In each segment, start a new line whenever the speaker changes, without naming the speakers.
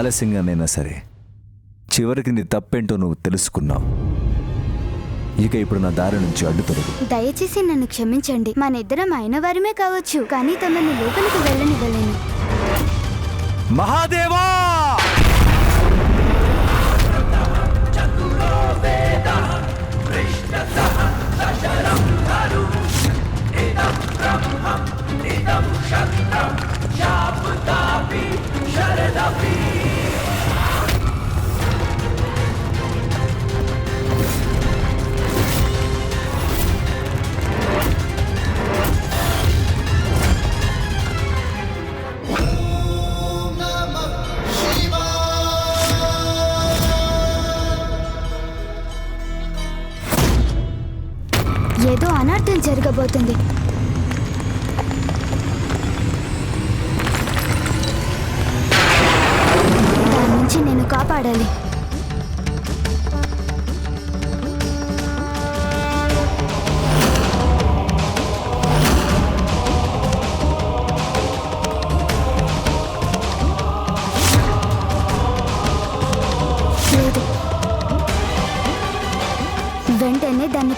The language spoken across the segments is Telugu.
ఆలస్యంగానైనా సరే చివరికి నీ తప్పేంటో నువ్వు తెలుసుకున్నావు ఇక ఇప్పుడు నా దారి నుంచి అడ్డు తొలగు
దయచేసి నన్ను క్షమించండి మన ఇద్దరం అయిన వారమే కావచ్చు కానీ తమని లోపలికి వెళ్ళనివ్వలేను
మహాదేవా
ఏదో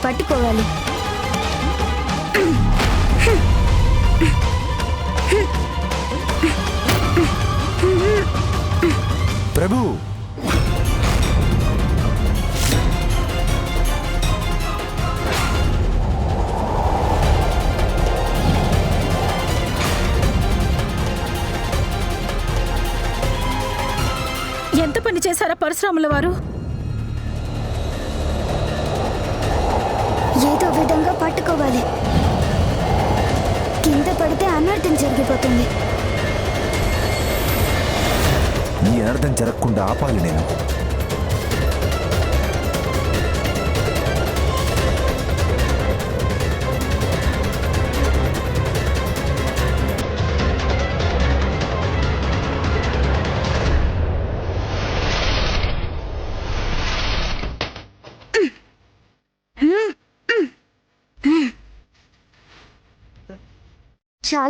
పట్టుకోవాలి.
ప్రభు!
ఎంత పని చేశారా పరశురాముల వారు
జరిగిపోతుంది.
నీ అనర్థం జరగకుండా ఆపాలి నేను.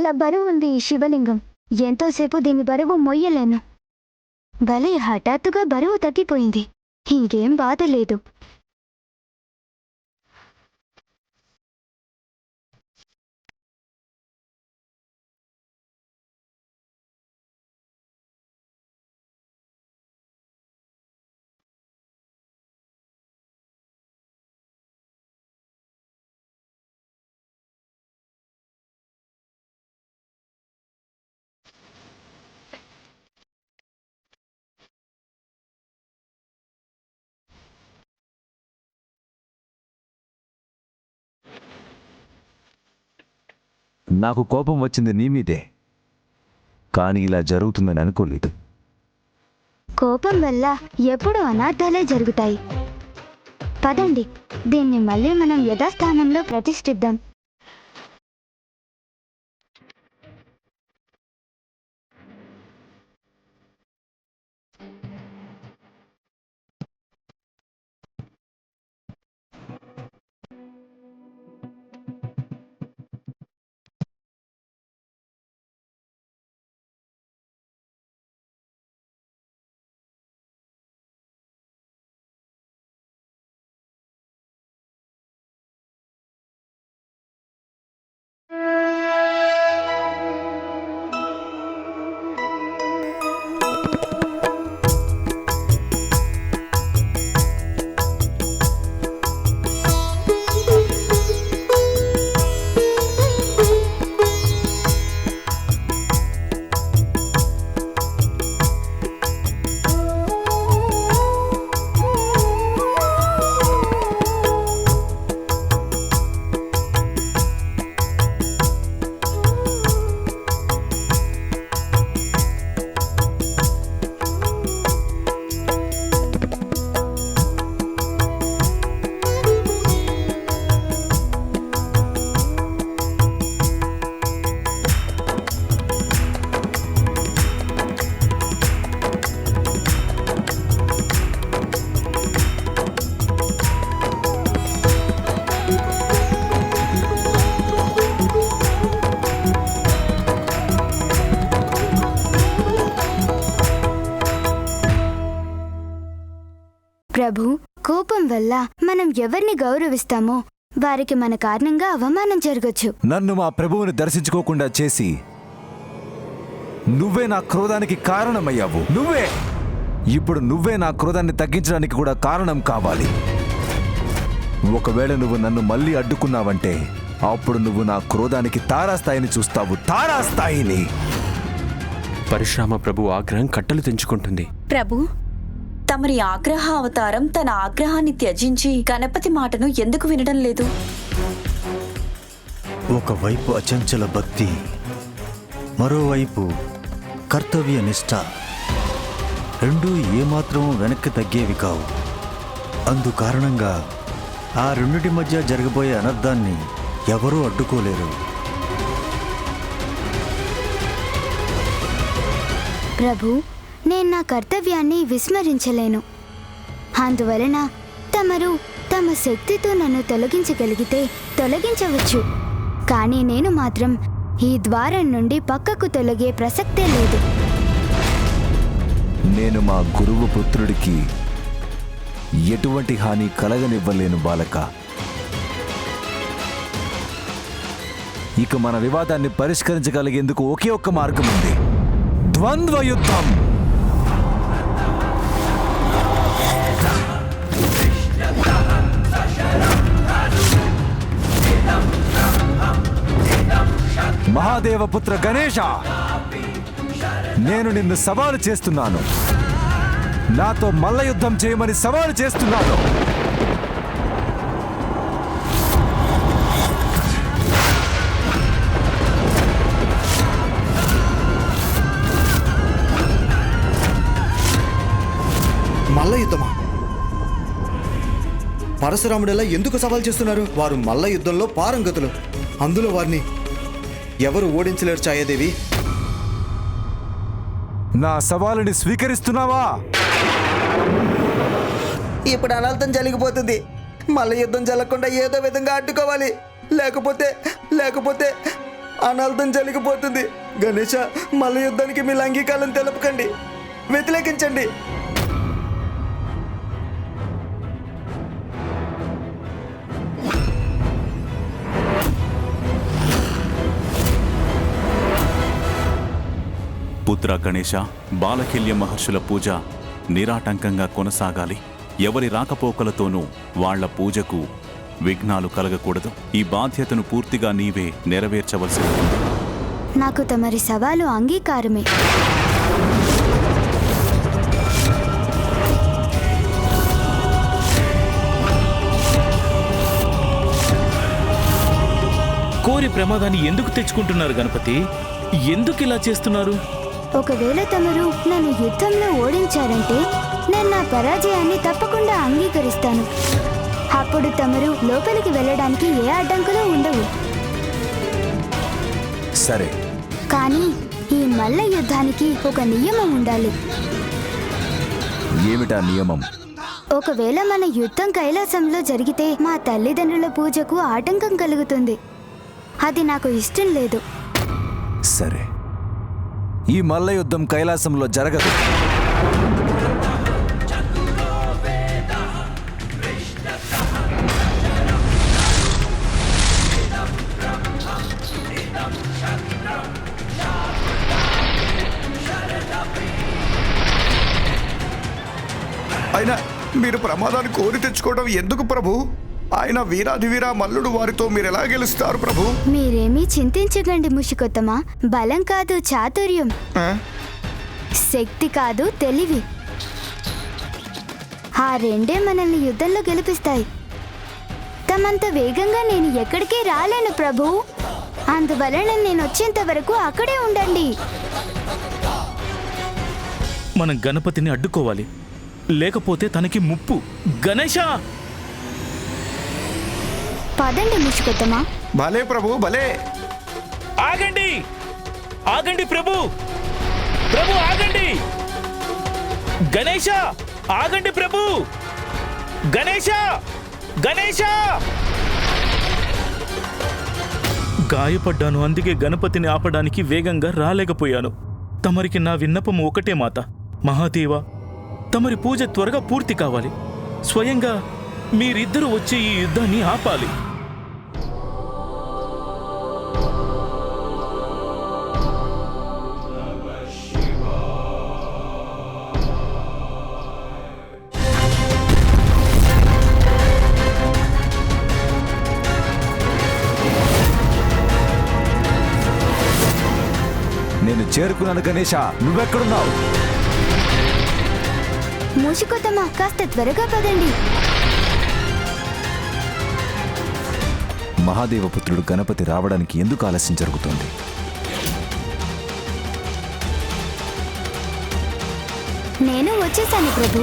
చాలా బరువు ఉంది ఈ శివలింగం. ఎంతోసేపు దీని బరువు మొయ్యలేను. భలే హఠాత్తుగా బరువు తగ్గిపోయింది. ఇంకేం బాధ లేదు.
నాకు కోపం వచ్చింది నీ మీదే. కానీ ఇలా జరుగుతుందని అనుకోలేదు.
కోపం వల్ల ఎప్పుడు అనార్థాలే జరుగుతాయి. పదండి దీన్ని మళ్ళీ మనం యథాస్థానంలో ప్రతిష్ఠిద్దాం. గౌరవిస్తామో వారికి మన కారణంగా అవమానం జరగచ్చు.
నన్ను మా ప్రభువుని దర్శించుకోకుండా చేసి నువ్వే నా క్రోధానికి కారణమయ్యావు. నువ్వే! ఇప్పుడు నువ్వే నా క్రోధాన్ని తగ్గించడానికి కూడా కారణం కావాలి. ఒకవేళ నువ్వు నన్ను మళ్ళీ అడ్డుకున్నావంటే అప్పుడు నువ్వు నా క్రోధానికి తారాస్థాయిని చూస్తావు. తారాస్థాయిని!
పరశురామ ప్రభు ఆగ్రహం కట్టలు తెంచుకుంటుంది.
ప్రభు
తమరి ఆగ్రహ అవతారం తన ఆగ్రహాన్ని త్యజించి గణపతి మాటను ఎందుకు వినడం లేదు?
ఒకవైపు అచంచల భక్తి మరోవైపు కర్తవ్య నిష్ఠ రెండూ ఏమాత్రం వెనక్కి తగ్గేవి కావు. అందు కారణంగా ఆ రెండిటి మధ్య జరగబోయే అనర్థాన్ని ఎవరూ అడ్డుకోలేరు.
ప్రభు నేను నా కర్తవ్యాన్ని విస్మరించలేను. అందువలన తమరు తమ శక్తితో నన్ను తొలగించగలిగితే తొలగించవచ్చు. కానీ నేను మాత్రం ఈ ద్వారం నుండి పక్కకు తొలగే ప్రసక్తే లేదు.
నేను మా గురువు పుత్రుడికి ఎటువంటి హాని కలగనివ్వలేను బాలక. ఇక మన వివాదాన్ని పరిష్కరించగలిగేందుకు ఒకే ఒక్క మార్గం ఉంది ద్వంద్వ యుద్ధం. మహాదేవపుత్ర గణేష నేను నిన్ను సవాలు చేస్తున్నాను. నాతో మల్ల యుద్ధం చేయమని సవాలు చేస్తున్నాను.
మల్ల యుద్ధమా పరశురాముడెలా ఎందుకు సవాల్ చేస్తున్నారు? వారు మల్ల యుద్ధంలో పారంగతులు. అందులో వారిని ఎవరు ఓడించలేరు ఛాయాదేవి?
నా సవాలుని స్వీకరిస్తున్నావా?
ఇప్పుడు అనార్థం జరిగిపోతుంది. మల్ల యుద్ధం జరగకుండా ఏదో విధంగా అడ్డుకోవాలి. లేకపోతే లేకపోతే అనార్థం జరిగిపోతుంది. గణేష మల్ల యుద్ధానికి మీ అంగీకారం తెలుపకండి. వ్యతిరేకించండి.
పుత్ర గణేశ బాలకిల్య మహర్షుల పూజ నిరాటంకంగా కొనసాగాలి. ఎవరి రాకపోకలతోనూ వాళ్ళ పూజకు విఘ్నాలు కలగకూడదు. ఈ బాధ్యతను పూర్తిగా నీవే నెరవేర్చవలసి
నాకు తమరి సవాలు అంగీకారమే.
కోరి ప్రమాదాన్ని ఎందుకు తెచ్చుకుంటున్నారు గణపతి? ఎందుకు ఇలా చేస్తున్నారు?
ఒకవేళ తమరు నన్ను యుద్ధంలో ఓడించారంటే నేను నా పరాజయాన్ని తప్పకుండా అంగీకరిస్తాను. అప్పుడు తమరు లోపలికి వెళ్ళడానికి ఏ అడ్డంకులు ఉండవు.
సరే.
కానీ ఈ మల్ల యుద్ధానికి ఒక నియమం ఉండాలి.
ఏమిటా నియమం?
ఒకవేళ మన యుద్ధం కైలాసంలో జరిగితే మా తల్లిదండ్రుల పూజకు ఆటంకం కలుగుతుంది. అది నాకు ఇష్టం లేదు.
సరే. ఈ మల్ల యుద్ధం కైలాసంలో జరగదు.
అయినా మీరు ప్రమాదాన్ని కోరి తెచ్చుకోవడం ఎందుకు ప్రభు? ఆయన వీరాధివీర మల్లుడు వారితో మీరు ఎలా గెలుస్తారు ప్రభు?
మీరేమీ చింతించకండి ముషికొత్తమా. బలం కాదు చాతుర్యం? శక్తి కాదు తెలివి. ఆ రెండే మనల్ని యుద్ధంలో గెలిపిస్తాయి. తమంత వేగంగా నేను ఎక్కడికి రాలేను ప్రభు. అందువలన నేను వచ్చేంత వరకు అక్కడే ఉండండి.
మనం గణపతిని అడ్డుకోవాలి. లేకపోతే తనకి ముప్పు. గణేశ!
పదండి ముషికొత్తమా
భలే ప్రభు భలే.
ఆగండి. ఆగండి ప్రభు. ప్రభు ఆగండి. గణేశ ఆగండి ప్రభు. గణేశ గణేశ. గాయపడ్డాను అందుకే గణపతిని ఆపడానికి వేగంగా రాలేకపోయాను. తమరికి నా విన్నపం ఒకటే మాత. మహాదేవ తమరి పూజ త్వరగా పూర్తి కావాలి. స్వయంగా మీరిద్దరూ వచ్చి ఈ యుద్ధాన్ని ఆపాలి.
నేను చేరుకున్నాను గణేష. నువ్వెక్కడున్నావు?
మూషికొత్తమ్మ కాస్త త్వరగా పదండి.
మహాదేవపుత్రుడు గణపతి రావడానికి ఎందుకు ఆలస్యం జరుగుతోంది?
నేను వచ్చేసాను ప్రభు.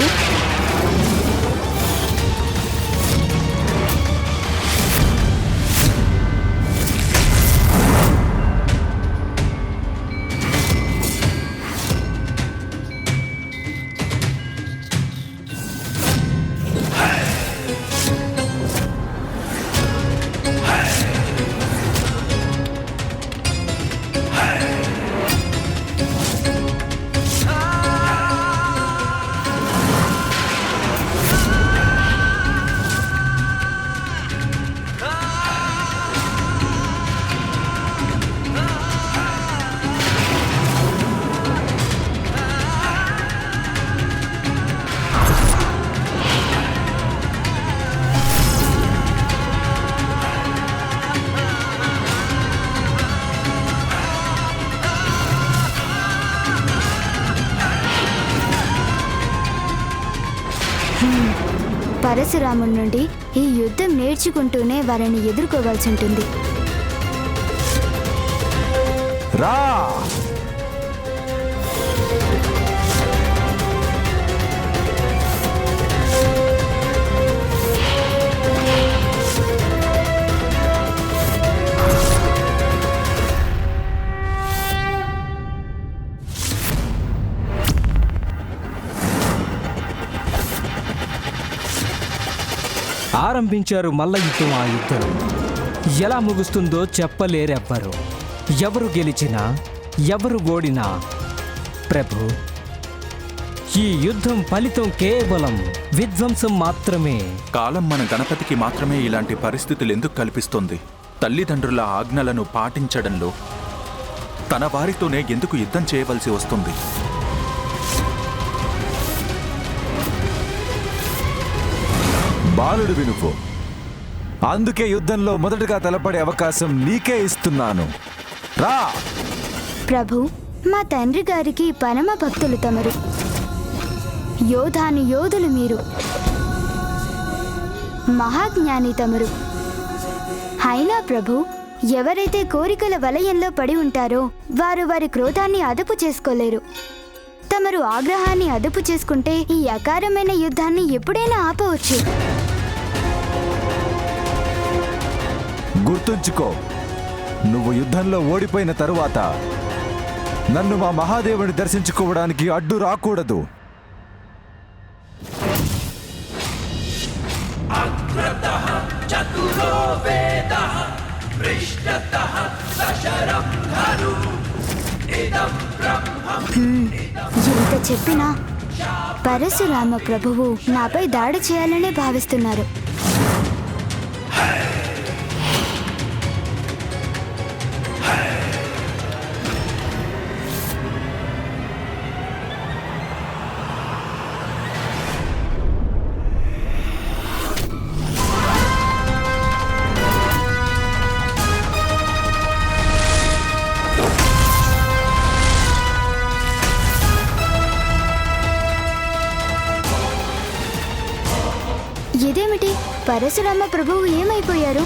పరశురాముడి నుండి ఈ యుద్ధం నేర్చుకుంటూనే వారిని ఎదుర్కోవాల్సి ఉంటుంది.
రా!
ప్రారంభించారు మల్ల యుద్ధం ఆ యుద్ధం. ఎలా ముగుస్తుందో చెప్పలేరెవ్వరు. ఎవరు గెలిచినా ఎవరు ఓడినా ప్రభు ఈ యుద్ధం ఫలితం కేవలం విధ్వంసం మాత్రమే.
కాలం మన గణపతికి మాత్రమే ఇలాంటి పరిస్థితులు ఎందుకు కల్పిస్తుంది? తల్లిదండ్రుల ఆజ్ఞలను పాటించడంలో తన వారితోనే ఎందుకు యుద్ధం చేయవలసి వస్తుంది?
బాలుడు వినుకో అందుకే యుద్ధంలో మొదటగా తలపడే అవకాశం నీకే ఇస్తున్నాను. రా!
ప్రభు మా తండ్రి గారికి పరమ భక్తులు తమరు. యోధాని యోధులు మీరు. మహాజ్ఞాని తమరు. అయినా ప్రభు ఎవరైతే కోరికల వలయంలో పడి ఉంటారో వారు వారి క్రోధాన్ని అదుపు చేసుకోలేరు. తమరు ఆగ్రహాన్ని అదుపు చేసుకుంటే ఈ అకారమైన యుద్ధాన్ని ఎప్పుడైనా ఆపవచ్చు.
గుర్తుంచుకో. నువ్వు యుద్ధంలో ఓడిపోయిన తరువాత నన్ను మా మహాదేవుని దర్శించుకోవడానికి అడ్డు రాకూడదు.
ఎంత చెప్పినా పరశురామ ప్రభువు నాపై దాడి చేయాలనే భావిస్తున్నారు. ఇదేమిటి? పరశురామ ప్రభువు ఏమైపోయారు?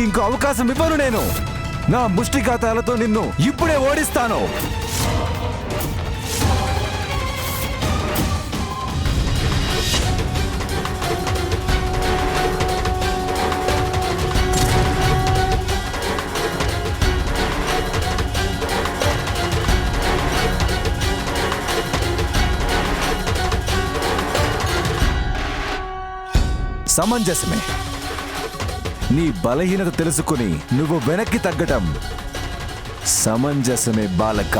ఇంకో అవకాశం ఇవ్వను నేను. నా ముష్టిఘాతాలతో నిన్ను ఇప్పుడే ఓడిస్తాను. సమంజసమే. నీ బలహీనత తెలుసుకుని నువ్వు వెనక్కి తగ్గటం సమంజసమే బాలక.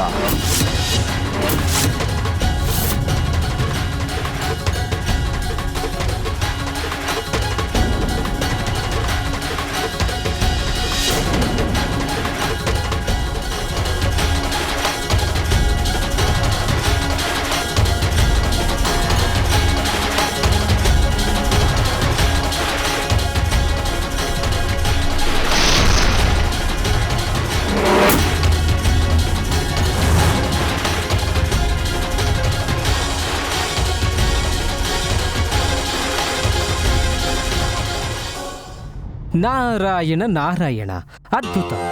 నారాయణ నారాయణ అద్భుతం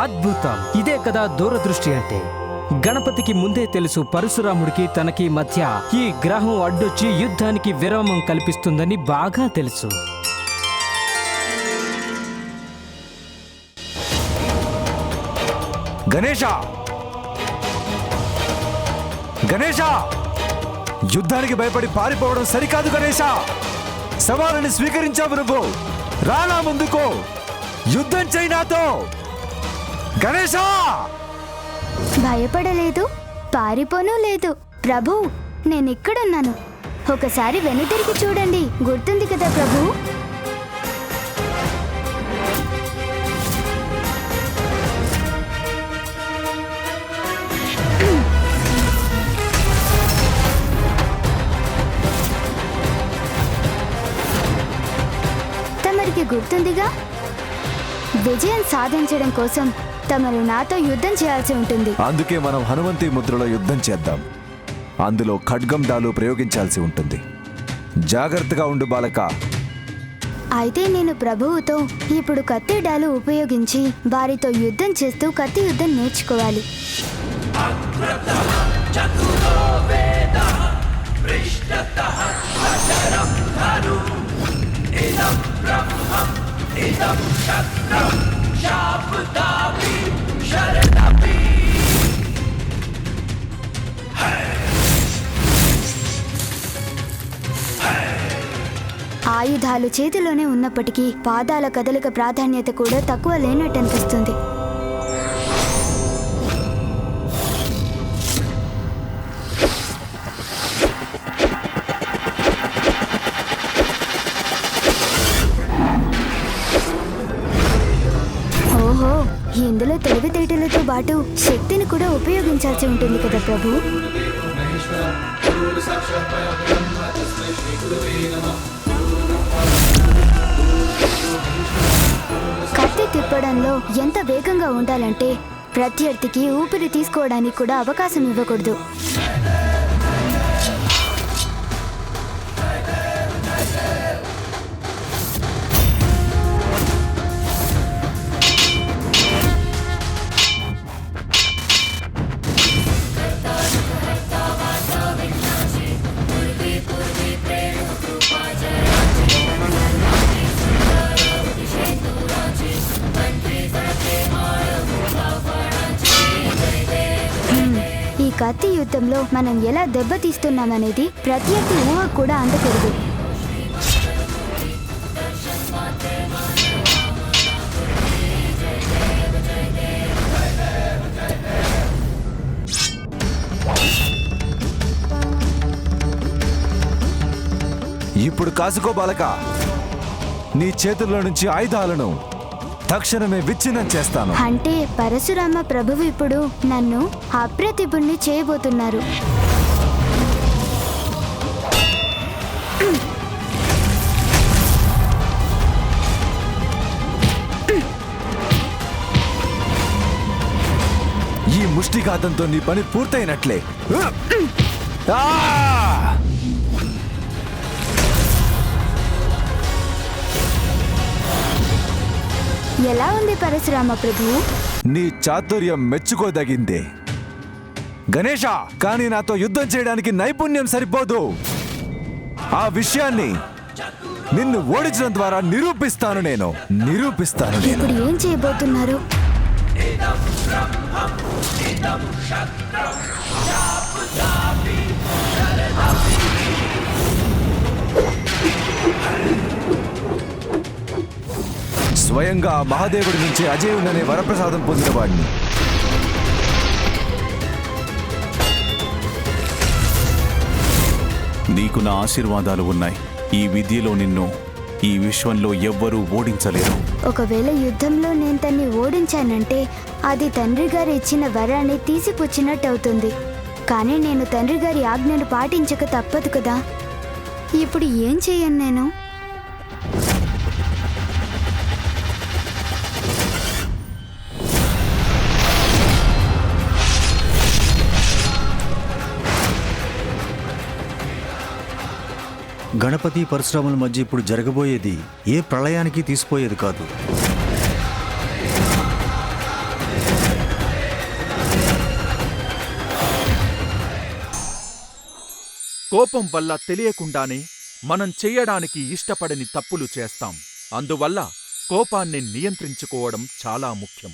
అద్భుతం ఇదే కదా దూరదృష్టి అంటే గణపతికి ముందే తెలుసు పరశురాముడికి తనకి మధ్య ఈ గ్రహం అడ్డొచ్చి యుద్ధానికి విరామం కల్పిస్తుందని బాగా తెలుసు.
గణేష గణేష యుద్ధానికి భయపడి పారిపోవడం సరికాదు గణేష సవాలుని స్వీకరించావు నువ్వు. రానా ముందుకు. యుద్ధం చైనాతో. గణేష
భయపడలేదు పారిపోను లేదు. ప్రభు నేనిక్కడున్నాను. ఒకసారి వెనుతిరిగి చూడండి. గుర్తుంది కదా ప్రభు? తమరికి గుర్తుందిగా? విజయం సాధించడం కోసం తమరు నాతో యుద్ధం చేయాల్సి ఉంటుంది.
అందుకే మనం హనుమంతి ముద్రలో యుద్ధం చేద్దాం. అందులో ఖడ్గం డాలు ప్రయోగించాల్సి ఉంటుంది. జాగ్రత్తగా ఉండు బాలక.
అయితే నేను ప్రభువుతో ఇప్పుడు కత్తి డాలు ఉపయోగించి వారితో యుద్ధం చేస్తూ కత్తి యుద్ధం నేర్చుకోవాలి. ఆయుధాలు చేతిలోనే ఉన్నప్పటికీ పాదాల కదలిక ప్రాధాన్యత కూడా తక్కువ లేనట్టు అనిపిస్తుంది ఇందులో తెలివితేటలతో పాటు శక్తిని కూడా ఉపయోగించాల్సి ఉంటుంది కదా ప్రభు? కత్తి తిప్పడంలో ఎంత వేగంగా ఉండాలంటే ప్రత్యర్థికి ఊపిరి తీసుకోవడానికి కూడా అవకాశం ఇవ్వకూడదు. కత్తి యుద్ధంలో మనం ఎలా దెబ్బతీస్తున్నామనేది ప్రత్యర్థి ఊహ కూడా అందకూడదు.
ఇప్పుడు కాసుకో బాలక. నీ చేతుల్లో నుంచి ఆయుధాలను తక్షణమే విచ్ఛిన్నం చేస్తాను.
అంటే పరశురామ ప్రభువు ఇప్పుడు నన్ను అప్రతిభుణ్ణి చేయబోతున్నారు.
ఈ ముష్టిఘాతంతో నీ పని పూర్తయినట్లే. ఆ!
ఎలా ఉంది పరశురామ ప్రభువు
నీ చాతుర్యం మెచ్చుకోదగిందే. గణేష కానీ నాతో యుద్ధం చేయడానికి నైపుణ్యం సరిపోదు. ఆ విషయాన్ని నిన్ను ఓడించడం ద్వారా నిరూపిస్తాను నేను. నిరూపిస్తాను
ఇప్పుడు ఏం చేయబోతున్నారు?
స్వయంగా ఆ మహాదేవుడి నుంచి అజయుడనే వరప్రసాదం పొందిన వాడిని.
నీకు నా ఆశీర్వాదాలు ఉన్నాయి. ఈ విద్యలో నిన్ను ఈ విశ్వంలో ఎవ్వరూ ఓడించలేరు.
ఒకవేళ యుద్ధంలో నేను తన్ని ఓడించానంటే అది తండ్రి గారు ఇచ్చిన వరాన్ని తీసిపుచ్చినట్టు అవుతుంది కానీ నేను తండ్రి గారి ఆజ్ఞను పాటించక తప్పదు కదా. ఇప్పుడు ఏం చేయను నేను?
గణపతి పరిశ్రమల మధ్య ఇప్పుడు జరగబోయేది ఏ ప్రళయానికి తీసిపోయేది కాదు.
కోపం వల్ల తెలియకుండానే మనం చెయ్యడానికి ఇష్టపడని తప్పులు చేస్తాం. అందువల్ల కోపాన్ని నియంత్రించుకోవడం చాలా ముఖ్యం.